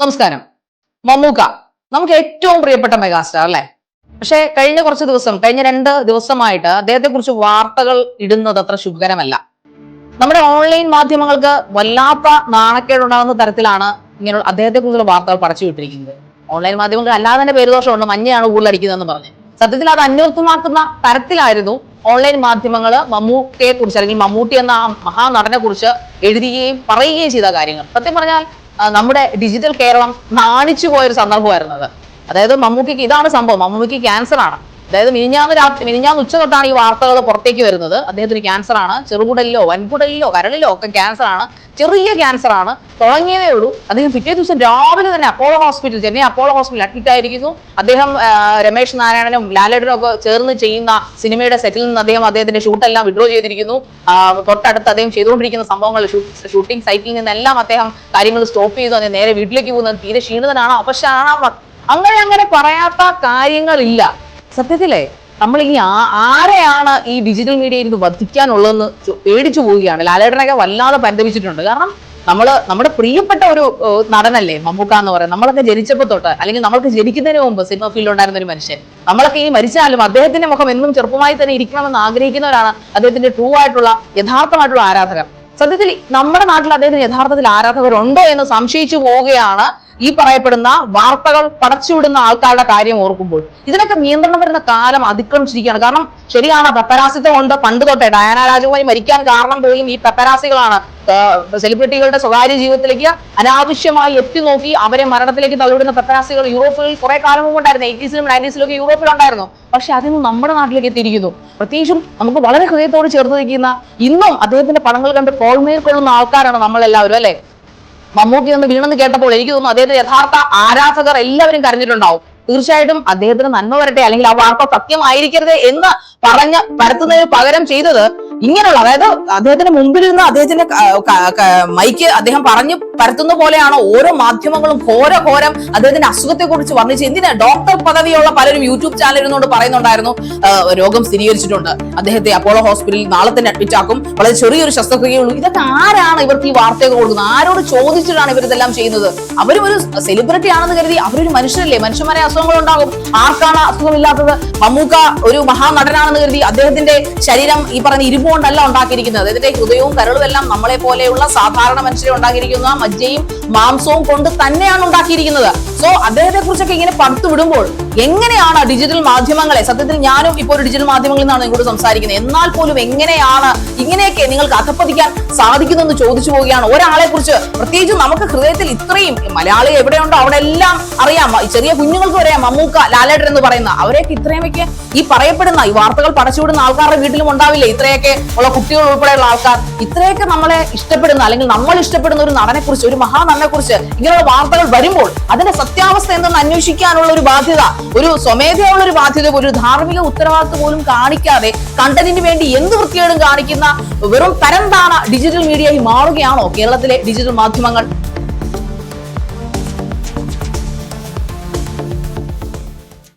നമസ്കാരം. മമ്മൂക്ക നമുക്ക് ഏറ്റവും പ്രിയപ്പെട്ട മെഗാസ്റ്റാർ അല്ലെ? പക്ഷെ കഴിഞ്ഞ കുറച്ച് ദിവസം കഴിഞ്ഞ രണ്ട് ദിവസമായിട്ട് അദ്ദേഹത്തെ കുറിച്ച് വാർത്തകൾ ഇടുന്നത് അത്ര ശുഭകരമല്ല. നമ്മുടെ ഓൺലൈൻ മാധ്യമങ്ങൾക്ക് വല്ലാത്ത നാണക്കേടുണ്ടാകുന്ന തരത്തിലാണ് ഇങ്ങനെ അദ്ദേഹത്തെ കുറിച്ചുള്ള വാർത്തകൾ പടച്ചു വിട്ടിരിക്കുന്നത്. ഓൺലൈൻ മാധ്യമങ്ങൾക്ക് അല്ലാതെ തന്നെ പേരുദോഷമുണ്ട് മഞ്ഞയാണ് കൂടുതൽ അടിക്കുന്നതെന്ന് പറഞ്ഞ്. സത്യത്തിൽ അത് അന്വർത്ഥമാക്കുന്ന തരത്തിലായിരുന്നു ഓൺലൈൻ മാധ്യമങ്ങൾ മമ്മൂക്കയെ കുറിച്ച് അല്ലെങ്കിൽ മമ്മൂട്ടി എന്ന മഹാനടനെ കുറിച്ച് എഴുതുകയും പറയുകയും ചെയ്ത കാര്യങ്ങൾ. സത്യം പറഞ്ഞാൽ നമ്മുടെ ഡിജിറ്റൽ കേരളം നാണിച്ചു പോയൊരു സന്ദർഭമായിരുന്നത്. അതായത് മമ്മൂക്കിക്ക് ഇതാണ് സംഭവം. മമ്മൂക്കി ക്യാൻസർ ആണ്. അതായത് മിനിഞ്ഞാന്ന് രാത്രി മിനിഞ്ഞാന്ന് ഉച്ച തൊട്ടാണ് ഈ വാർത്തകൾ പുറത്തേക്ക് വരുന്നത്. അദ്ദേഹത്തിന് ക്യാൻസർ ആണ്. ചെറുകുടലിലോ വൻകുടലിലോ കരളിലോ ഒക്കെ ക്യാൻസർ ആണ്. ചെറിയ ക്യാൻസർ ആണ്. തുടങ്ങിയതേ ഉള്ളൂ. അദ്ദേഹം പിറ്റേ ദിവസം രാവിലെ തന്നെ Apollo hospital Chennai Apollo hospital admit ആയിരിക്കുന്നു. അദ്ദേഹം രമേശ് നാരായണനും ലാലേട്ടനും ഒക്കെ ചേർന്ന് ചെയ്യുന്ന സിനിമയുടെ സെറ്റിൽ നിന്ന് അദ്ദേഹം അദ്ദേഹത്തിന്റെ ഷൂട്ടെല്ലാം വിഡ്രോ ചെയ്തിരിക്കുന്നു. തൊട്ടടുത്ത് അദ്ദേഹം ചെയ്തുകൊണ്ടിരിക്കുന്ന സംഭവങ്ങൾ ഷൂട്ടിംഗ് സൈറ്റിൽ നിന്നെല്ലാം അദ്ദേഹം കാര്യങ്ങൾ സ്റ്റോപ്പ് ചെയ്തു. അദ്ദേഹം നേരെ വീട്ടിലേക്ക് പോകുന്നത്. തീരെ ക്ഷീണിതനാണ് അവശാണ് അങ്ങനെ അങ്ങനെ പറയാത്ത കാര്യങ്ങളില്ല. സത്യത്തിലേ നമ്മൾ ഈ ആരെയാണ് ഈ ഡിജിറ്റൽ മീഡിയയിൽ ഇത് വധിക്കാനുള്ളതെന്ന് പേടിച്ചു പോവുകയാണ്. ലാലേട്ടനൊക്കെ വല്ലാതെ പരിതപിച്ചിട്ടുണ്ട്. കാരണം നമ്മൾ നമ്മുടെ പ്രിയപ്പെട്ട ഒരു നടനല്ലേ മമ്മൂക്ക എന്ന് പറയുന്നത്. നമ്മളൊക്കെ ജനിച്ചപ്പോൾ തൊട്ട് അല്ലെങ്കിൽ നമ്മൾക്ക് ജനിക്കുന്നതിന് മുമ്പ് സിനിമ ഫീൽഡിൽ ഉണ്ടായിരുന്ന ഒരു മനുഷ്യൻ. നമ്മളൊക്കെ ഈ മരിച്ചാലും അദ്ദേഹത്തിന്റെ മുഖം എന്നും ചെറുപ്പമായി തന്നെ ഇരിക്കണമെന്ന് ആഗ്രഹിക്കുന്നവരാണ് അദ്ദേഹത്തിന്റെ ട്രൂ ആയിട്ടുള്ള യഥാർത്ഥമായിട്ടുള്ള ആരാധകർ. സത്യത്തിൽ നമ്മുടെ നാട്ടിൽ അദ്ദേഹത്തിന് യഥാർത്ഥത്തിൽ ആരാധകരുണ്ടോ എന്ന് സംശയിച്ചു പോവുകയാണ് ഈ പറയപ്പെടുന്ന വാർത്തകൾ പടച്ചുവിടുന്ന ആൾക്കാരുടെ കാര്യം ഓർക്കുമ്പോൾ ഇതിനൊക്കെ നിയന്ത്രണം വരുന്ന കാലം അതിക്രമിച്ചിരിക്കുകയാണ്. കാരണം ശരിയാണ് പെപ്പരാസിത്വം കൊണ്ട് പണ്ട് തൊട്ടേ ഡയാന രാജകുമാരി മരിക്കാൻ കാരണം പോലും ഈ പെപ്പരാസികളാണ്. സെലിബ്രിറ്റികളുടെ സ്വകാര്യ ജീവിതത്തിലേക്ക് അനാവശ്യമായി എത്തി നോക്കി അവരെ മരണത്തിലേക്ക് തള്ളിവിടുന്ന പെപ്പരാസികൾ യൂറോപ്പിൽ കുറെ കാലം മുമ്പ് ഉണ്ടായിരുന്നു എയ്റ്റീസിലും നയന്റീസിലും ഒക്കെ യൂറോപ്പിൽ ഉണ്ടായിരുന്നു പക്ഷെ അതിന് നമ്മുടെ നാട്ടിലേക്ക് എത്തിയിരിക്കുന്നു. പ്രത്യേകിച്ചും നമുക്ക് വളരെ ഹൃദയത്തോട് ചേർത്ത് നിൽക്കുന്ന ഇന്നും അദ്ദേഹത്തിന്റെ പടങ്ങൾ കണ്ട് കോൾമേൽ കൊള്ളുന്ന ആൾക്കാരാണ് നമ്മളെല്ലാവരും അല്ലെ? മമ്മൂട്ടി ഒന്ന് വീണെന്ന് കേട്ടപ്പോൾ എനിക്ക് തോന്നുന്നു അദ്ദേഹത്തിന്റെ യഥാർത്ഥ ആരാധകർ എല്ലാവരും കരഞ്ഞിട്ടുണ്ടാവും. തീർച്ചയായിട്ടും അദ്ദേഹത്തിന് നന്മ വരട്ടെ അല്ലെങ്കിൽ ആ വാർത്ത സത്യമായിരിക്കരുത് എന്ന് പറഞ്ഞ് പരത്തുന്നതിന് പകരം ചെയ്തത് ഇങ്ങനെയുള്ള അതായത് അദ്ദേഹത്തിന്റെ മുമ്പിലിരുന്ന് അദ്ദേഹത്തിന്റെ മൈക്ക് അദ്ദേഹം പറഞ്ഞു പരത്തുന്ന പോലെയാണോ ഓരോ മാധ്യമങ്ങളും ഘോര ഘോരം അദ്ദേഹത്തിന്റെ അസുഖത്തെ കുറിച്ച് വർണിച്ച് എന്തിനാ ഡോക്ടർ പദവിയുള്ള പലരും യൂട്യൂബ് ചാനൽ ഇരുന്നുകൊണ്ട് പറയുന്നുണ്ടായിരുന്നു? രോഗം സ്ഥിരീകരിച്ചിട്ടുണ്ട്. അദ്ദേഹത്തെ അപ്പോളോ ഹോസ്പിറ്റലിൽ നാളെ തന്നെ അഡ്മിറ്റ് ആക്കും. വളരെ ചെറിയൊരു ശസ്ത്രക്രിയയുള്ളൂ ഇതൊക്കെ ആരാണ് ഇവർക്ക് ഈ വാർത്തയൊക്കെ കൊടുക്കുന്നത്? ആരോട് ചോദിച്ചിട്ടാണ് ഇവർ ഇതെല്ലാം ചെയ്യുന്നത്? അവരും ഒരു സെലിബ്രിറ്റി ആണെന്ന് കരുതി അവരൊരു മനുഷ്യരല്ലേ? മനുഷ്യന്മാരെ അസുഖങ്ങൾ ഉണ്ടാകും. ആർക്കാണ് അസുഖമില്ലാത്തത്? മമ്മൂക്ക ഒരു മഹാനടനാണെന്ന് കരുതി അദ്ദേഹത്തിന്റെ ശരീരം ഈ പറഞ്ഞ ഇരുമ്പ് കൊണ്ടല്ല ഉണ്ടാക്കിയിരിക്കുന്നത്. അദ്ദേഹത്തിന്റെ ഹൃദയവും കരളും എല്ലാം നമ്മളെ പോലെയുള്ള സാധാരണ മനുഷ്യരെ ഉണ്ടാക്കിയിരിക്കുന്ന മജ്ജയും മാംസവും കൊണ്ട് തന്നെയാണ് ഉണ്ടാക്കിയിരിക്കുന്നത്. സോ അദ്ദേഹത്തെ കുറിച്ചൊക്കെ ഇങ്ങനെ പടുത്തു വിടുമ്പോൾ എങ്ങനെയാണ് ഡിജിറ്റൽ മാധ്യമങ്ങളെ? സത്യത്തിൽ ഞാനും ഇപ്പോൾ ഒരു ഡിജിറ്റൽ മാധ്യമങ്ങളിൽ നിന്നാണ് നിങ്ങളോട് സംസാരിക്കുന്നത്. എന്നാൽ പോലും എങ്ങനെയാണ് ഇങ്ങനെയൊക്കെ നിങ്ങൾക്ക് അധപ്പതിക്കാൻ സാധിക്കുന്നതെന്ന് ചോദിച്ചു പോവുകയാണ്. ഒരാളെ കുറിച്ച് പ്രത്യേകിച്ച് നമുക്ക് ഹൃദയത്തിൽ ഇത്രയും മലയാളി എവിടെയുണ്ടോ അവിടെ എല്ലാം അറിയാം ചെറിയ കുഞ്ഞുങ്ങൾക്ക് വരെ മമ്മൂക്ക ലാലേട്ടൻ എന്ന് പറയുന്ന അവരെയൊക്കെ ഇത്രയുമൊക്കെ ഈ പറയപ്പെടുന്ന ഈ വാർത്തകൾ പടച്ചുവിടുന്ന ആൾക്കാരുടെ വീട്ടിലും ഉണ്ടാവില്ലേ? ഇത്രയൊക്കെ ഉള്ള കുട്ടികൾ ഉൾപ്പെടെയുള്ള ആൾക്കാർ. ഇത്രയൊക്കെ നമ്മളെ ഇഷ്ടപ്പെടുന്ന അല്ലെങ്കിൽ നമ്മൾ ഇഷ്ടപ്പെടുന്ന ഒരു നടനെ കുറിച്ച് ഒരു മഹാനടനെ കുറിച്ച് ഇങ്ങനെയുള്ള വാർത്തകൾ വരുമ്പോൾ അതിന്റെ സത്യാവസ്ഥ എന്തെന്ന് അന്വേഷിക്കാനുള്ള ഒരു ബാധ്യത ഒരു സ്വമേധയുള്ള ഒരു ബാധ്യത ഒരു ധാർമ്മിക ഉത്തരവാദിത്വം പോലും കാണിക്കാതെ കണ്ടതിന് വേണ്ടി എന്ത് വൃത്തികേടും കാണിക്കുന്ന വെറും തരം താണ ഡിജിറ്റൽ മീഡിയയായി മാറുകയാണോ കേരളത്തിലെ ഡിജിറ്റൽ മാധ്യമങ്ങൾ?